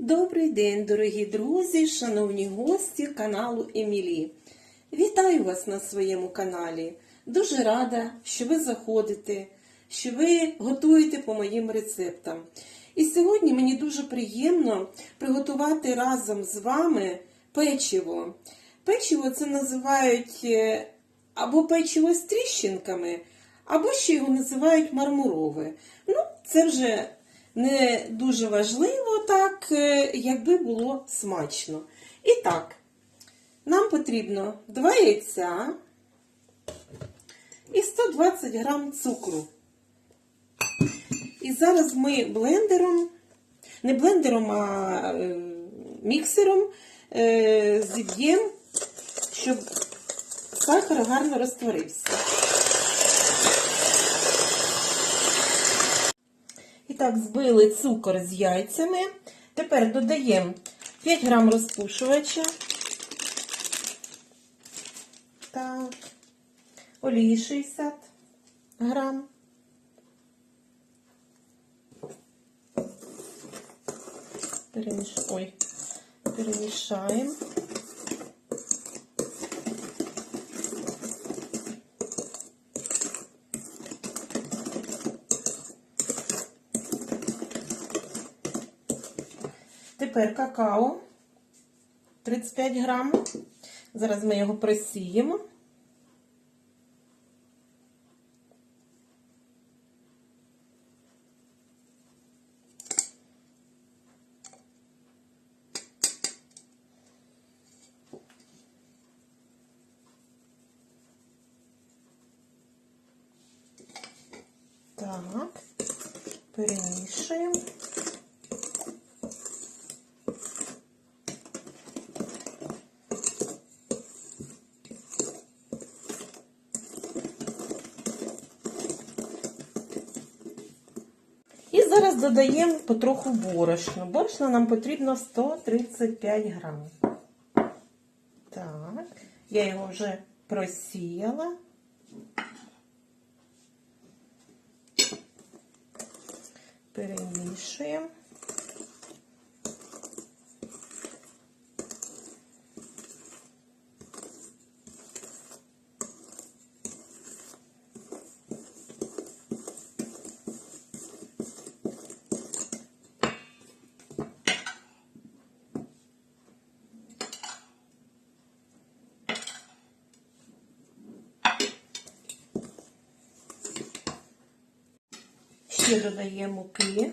Добрий день, дорогі друзі, шановні гості каналу Емілі. Вітаю вас на своєму каналі. Дуже рада, що ви заходите, що ви готуєте по моїм рецептам. І сьогодні мені дуже приємно приготувати разом з вами печиво. Печиво це називають е, або печиво з тріщинками, або ще його називають мармурове. Ну, це вже не дуже важливо, так, е, якби було смачно. І так, нам потрібно 2 яйця і 120 грам цукру. І зараз ми блендером, не блендером, а е, міксером е, зіб'ємо, щоб сахар гарно розтворився. Так, збили цукор з яйцями. Тепер додаємо 5 грам розпушувача. Так, олії 60 грам. Переміш... Ой, перемішаємо. Тепер какао 35 грам. Зараз ми його просіємо. Так, перемішуємо. І зараз додаємо потроху борошну. Борошна нам потрібно 135 грам. Так, я його вже просіяла. Перемішуємо. Ще додаємо муки,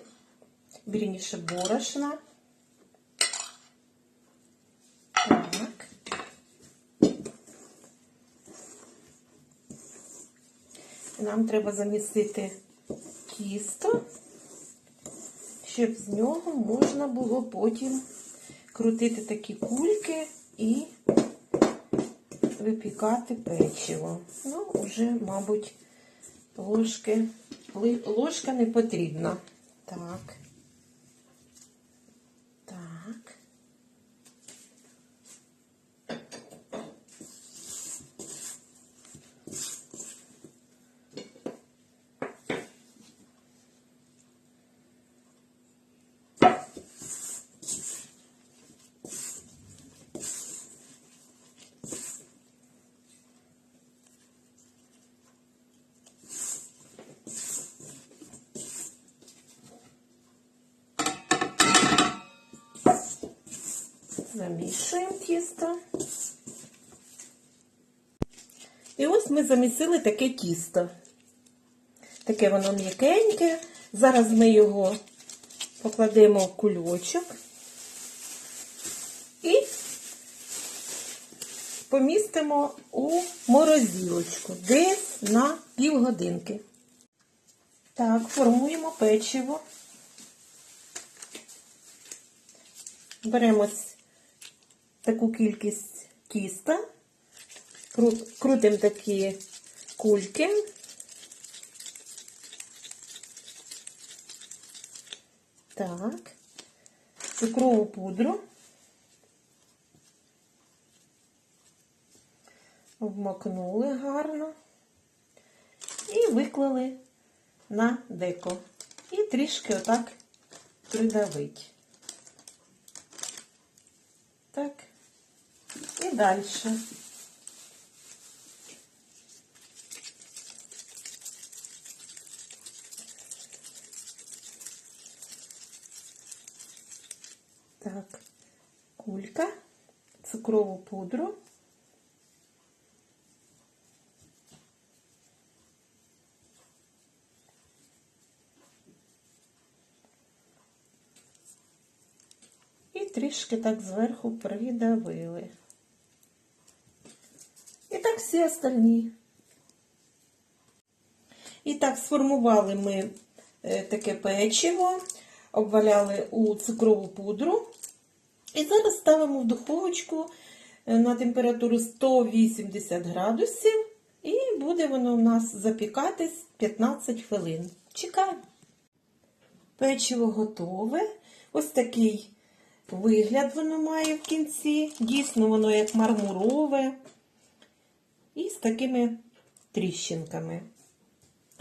вірніше борошна. Так. Нам треба замісити тісто, щоб з нього можна було потім крутити такі кульки і випікати печиво. Ну, вже, мабуть, ложки ложка не потрібна. Так. Замішуємо тісто. І ось ми замісили таке тісто. Таке воно м'якеньке. Зараз ми його покладемо в кульочок і помістимо у морозилочку десь на півгодинки. Так, формуємо печиво. Беремо таку кількість тіста, крутимо такі кульки. Так, цукрову пудру. Обмакнули гарно і виклали на деко. І трішки отак придавить. Так. І далі. Так, кулька, цукрову пудру. І трішки так зверху придавили. Всі остальні. І так сформували ми е, таке печиво, обваляли у цукрову пудру. І зараз ставимо в духовочку е, на температуру 180 градусів. І буде воно у нас запікатись 15 хвилин. Чекаємо. Печиво готове. Ось такий вигляд воно має в кінці. Дійсно, воно як мармурове. І з такими тріщинками.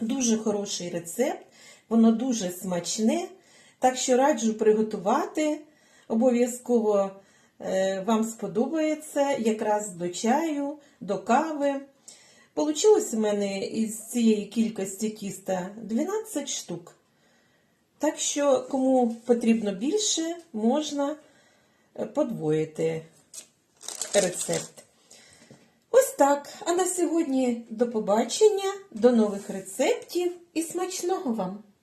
Дуже хороший рецепт, воно дуже смачне. Так що раджу приготувати. Обов'язково е, вам сподобається якраз до чаю, до кави. Получилось у мене із цієї кількості тіста 12 штук. Так що, кому потрібно більше, можна е, подвоїти рецепт. Так. А на сьогодні до побачення, до нових рецептів і смачного вам!